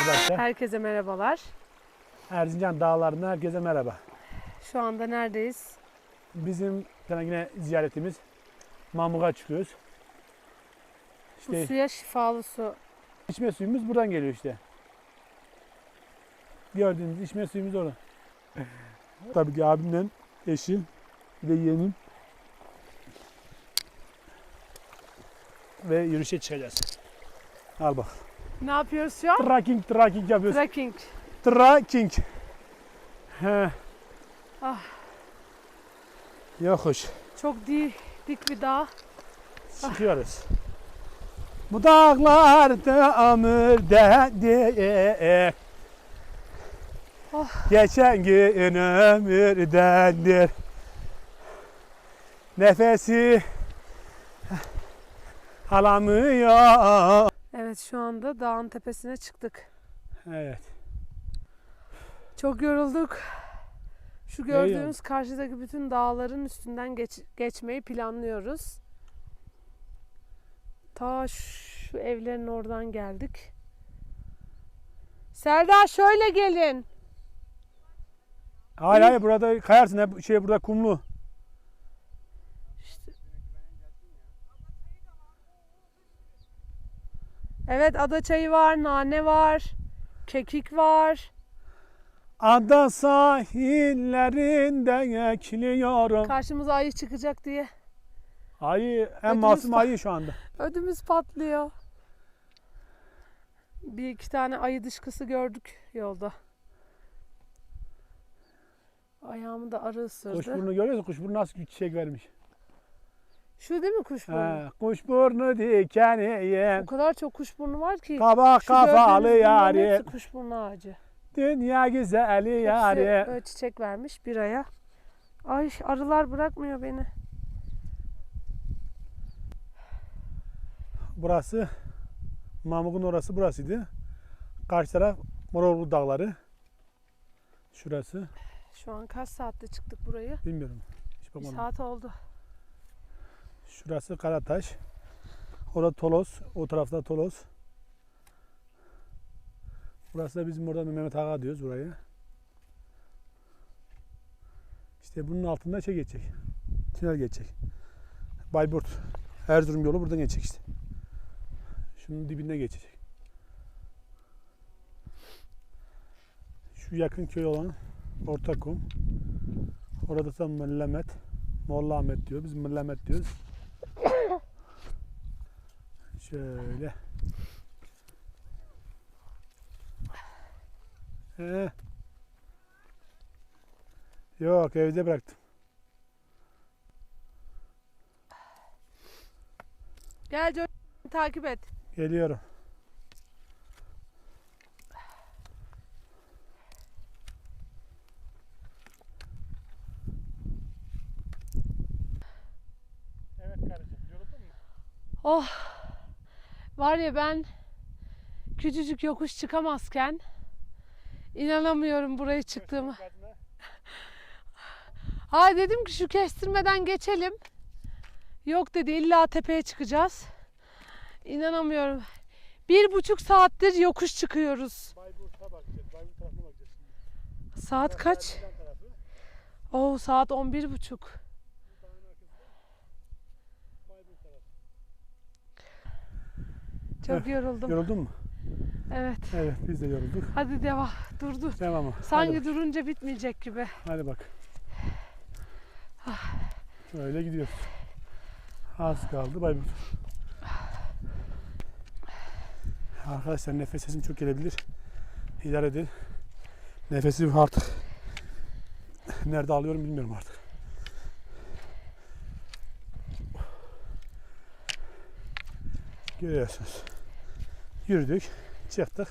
arkadaşlar. Herkese merhabalar. Erzincan dağlarından herkese merhaba. Şu anda neredeyiz? Bizim yine ziyaretimiz Mamuk'a çıkıyoruz. Bu İşte suya şifalı su. içme suyumuz buradan geliyor işte. Gördüğünüz içme suyumuz orada. Tabii ki abimden eşim bir de yeğenim. Ve yürüyüşe çıkacağız. Al bak. Ne yapıyoruz şu an? Trekking, trekking yapıyoruz. Trekking. Trekking. He. Ah. Yokuş. Çok di dik bir dağ. Çıkıyoruz. Bu dağlar ömürdendir. Oh. Geçen gün ömürdendir. Nefesi alamıyor. Evet şu anda dağın tepesine çıktık. Evet. Çok yorulduk. Şu gördüğünüz karşıdaki bütün dağların üstünden geç- geçmeyi planlıyoruz. Ta şu evlerin oradan geldik. Selda şöyle gelin. Hayır hayır burada kayarsın hep şey burada kumlu. İşte. Evet ada çayı var, nane var, kekik var. Ada sahillerinden ekliyorum. Karşımıza ayı çıkacak diye Ayı en Ödümüz masum ayı şu anda. ödümüz patlıyor. Bir iki tane ayı dışkısı gördük yolda. Ayağımı da arı ısırdı. Kuşburnu görüyor musun? Kuşburnu nasıl çiçek vermiş. Şu değil mi kuşburnu? He, kuşburnu dikeni O kadar çok kuşburnu var ki. kabak Şu kafalı gördüğünüz bunların yari. hepsi kuşburnu ağacı. Dünya güzeli Hepsi yari. böyle çiçek vermiş bir aya. Ay arılar bırakmıyor beni. Burası Mamuk'un orası burasıydı. Karşı taraf Mororlu Dağları. Şurası. Şu an kaç saatte çıktık burayı? Bilmiyorum. Hiç Bir bakmadım. saat oldu. Şurası Karataş. Orada Tolos. O tarafta Tolos. Burası da bizim orada Mehmet Ağa diyoruz buraya. İşte bunun altında şey geçecek. Tünel geçecek. Bayburt. Erzurum yolu buradan geçecek işte. Şunun dibinde geçecek. Şu yakın köy olan Ortakum. Orada da Millemet. Molla Ahmet diyor. Biz Millemet diyoruz. Şöyle. Ee. Yok evde bıraktım. Gel Coşkun, takip et. Geliyorum. Evet kardeşim yoruldun mu? Oh. Var ya ben küçücük yokuş çıkamazken inanamıyorum buraya çıktığımı. Ha dedim ki şu kestirmeden geçelim. Yok dedi illa tepeye çıkacağız. İnanamıyorum. Bir buçuk saattir yokuş çıkıyoruz. Bayburt'a bakacağız. Bayburt tarafına bakacağız. Saat kaç? Oo saat on bir buçuk. Bu dağın arkasında Bayburt tarafı. Çok yoruldum. Yoruldun mu? Evet. Evet biz de yorulduk. Hadi devam. Dur dur. Tamam mı? Sanki Hadi, durunca bitmeyecek gibi. hadi bak. Öyle gidiyoruz. Az kaldı Bayburt. Arkadaşlar nefes sesim çok gelebilir. İdare edin. Nefesi artık nerede alıyorum bilmiyorum artık. Görüyorsunuz. Yürüdük, çıktık.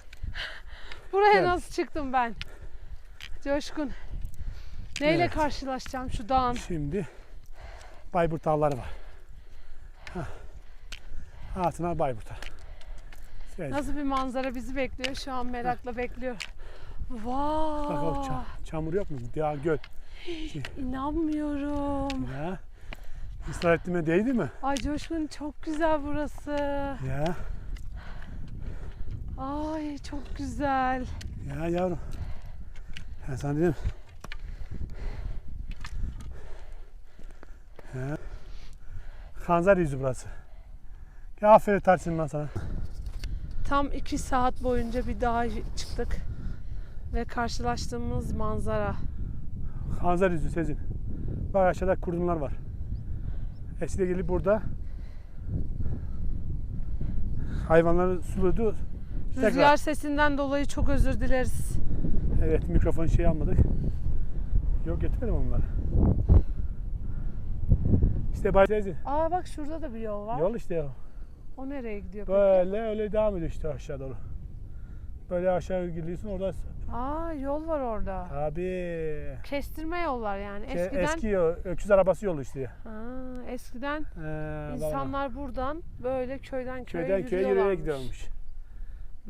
Buraya Evet. nasıl çıktım ben? Coşkun. Neyle Evet. karşılaşacağım şu dağın? Şimdi Bayburt dağları var. Hah. Altına Bayburt'a. Şöyle. Nasıl bir manzara bizi bekliyor şu an merakla bekliyor. Bak o Vay! ça- çamur yok mu? Ya göl. İnanmıyorum. Ya. Israr ettiğime değdi mi? Ay Coşkun çok güzel burası. Ya. Ay çok güzel. Ya yavrum. Ben sana dedim. Ya. Kanzar yüzü burası. Ya aferin Tarçın ben sana. Tam iki saat boyunca bir dağa çıktık. Ve karşılaştığımız manzara. Kanzar yüzü Sezin. Bak aşağıda kurdunlar var. Eskide gelip burada hayvanları suluyordu. Rüzgar Tekrar. sesinden dolayı çok özür dileriz. Evet mikrofon şey almadık. Yok getirmedim onları. İşte Bay Sezin. Aa bak şurada da bir yol var. Yol işte ya. O nereye gidiyor peki? Böyle öyle devam ediyor işte aşağı doğru. Böyle aşağı gidiyorsun orada Aa yol var orada. tabii Kestirme yollar yani. Şey, Eskiden eski yol, öküz arabası yolu işte. Ha, eskiden Ee, insanlar buradan böyle köyden köye köyden köye yürüyerek yürüyorlarmış. gidiyormuş.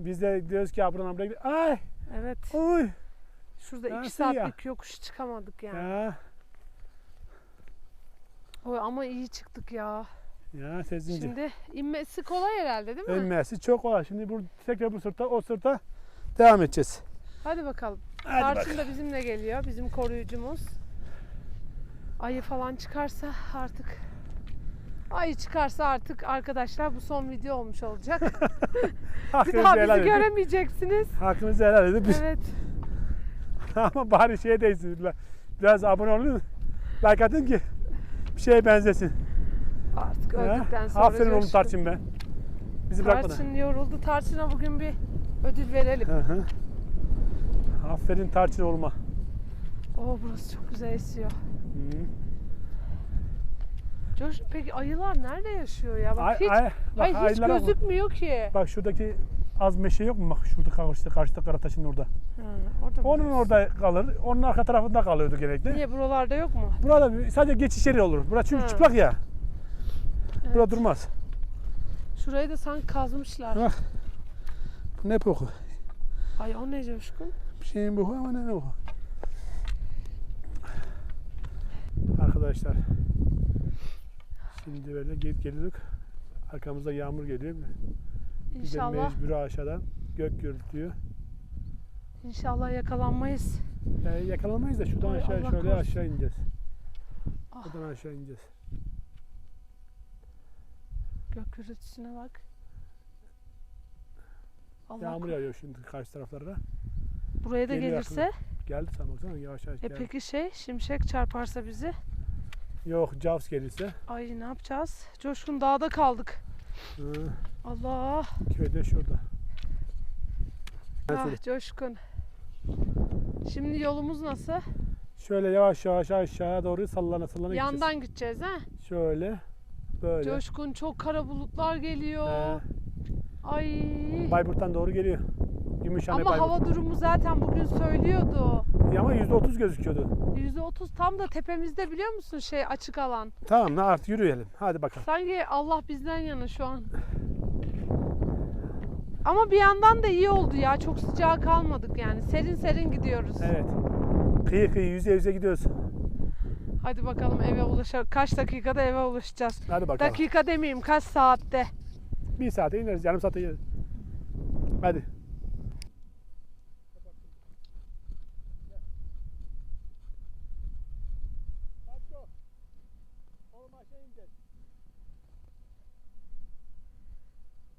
Biz de diyoruz ki buradan buraya gidiyor. Ay! Evet. Oy! Şurada iki Nasıl ya? saatlik yokuş çıkamadık yani. Ya, Oy, ama iyi çıktık ya. ya Sezinci. Şimdi inmesi kolay herhalde değil mi? Ölmesi çok kolay. Şimdi bu, tekrar bu sırta, o sırta devam edeceğiz. Hadi bakalım. Hadi Tarçın da bizimle geliyor. Bizim koruyucumuz. Ayı falan çıkarsa artık ayı çıkarsa artık arkadaşlar bu son video olmuş olacak. bir daha bizi edin. göremeyeceksiniz. Hakkınızı helal edin. Biz- Evet. Ama bari şeye değsin. Biraz, abone olun. Like atın ki bir şeye benzesin. Artık öldükten sonra. Aferin oğlum. Tarçın be. Bizi bırakmadı. Tarçın yoruldu. Tarçın'a bugün bir ödül verelim. Hı hı. Aferin Tarçın oğluma. Oo burası çok güzel esiyor. Hı. Coş, peki ayılar nerede yaşıyor ya? Bak Ay, hiç, ay, bak, ay, hiç ayılara bak. gözükmüyor ki. Bak şuradaki az meşe yok mu? Bak şurada karşıda, karşıda Karataş'ın orada. Ha, orada mı Onun diyorsun? orada kalır. Onun arka tarafında kalıyordu genellikle. Niye buralarda yok mu? Burada bir- sadece geçiş yeri olur. Burası çünkü Ha. çıplak ya. Burada durmaz. Şurayı da sanki kazmışlar. Ha. Ne boku? Ay o ne coşkun? Bir şeyin boku ama ne boku? Arkadaşlar. Şimdi böyle gel geliyorduk. Arkamızda yağmur geliyor. De İnşallah, mecbur aşağıdan gök gürültüyor. inşallah yakalanmayız. Yani yakalamayız da şuradan Ay, aşağı Allah şöyle korusun. aşağı ineceğiz. Ah. Buradan aşağı ineceğiz. Gök gürültüsüne bak. Allah Yağmur korusun. yağıyor şimdi karşı taraflara. Buraya da Geliyor gelirse Geldi sen baksana yavaş yavaş e geldi. peki şey şimşek çarparsa bizi Yok Jaws gelirse. ay ne yapacağız? Coşkun dağda kaldık. Hı, Allah. köyde şurada. Ah Coşkun. Şimdi yolumuz nasıl? Şöyle yavaş yavaş aşağıya doğru sallana sallana gideceğiz. Yandan gideceğiz ha? Şöyle. Böyle. Coşkun çok kara bulutlar geliyor. He, Ay. Bayburt'tan doğru geliyor. Gümüşhane Ama Bayburt. hava durumu zaten bugün söylüyordu. Ya Ama %30 gözüküyordu. %30 tam da tepemizde biliyor musun şey açık alan. Tamam lan artık yürüyelim. Hadi bakalım. Sanki Allah bizden yana şu an. Ama bir yandan da iyi oldu ya. Çok sıcağa kalmadık yani. Serin serin gidiyoruz. Evet. Kıyı kıyı yüze yüze gidiyoruz. Hadi bakalım eve ulaşalım. Kaç dakikada eve ulaşacağız? Hadi bakalım. Dakika demeyeyim kaç saatte. Bir saate ineriz. Yarım saate ineriz. Hadi. geçeyim de.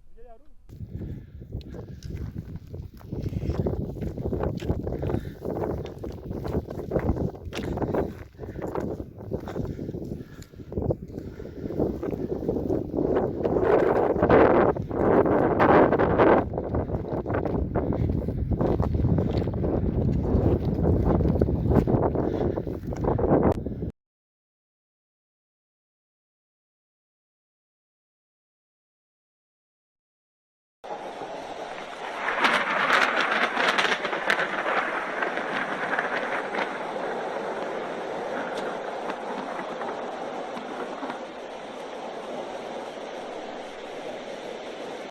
Güzel yavrum.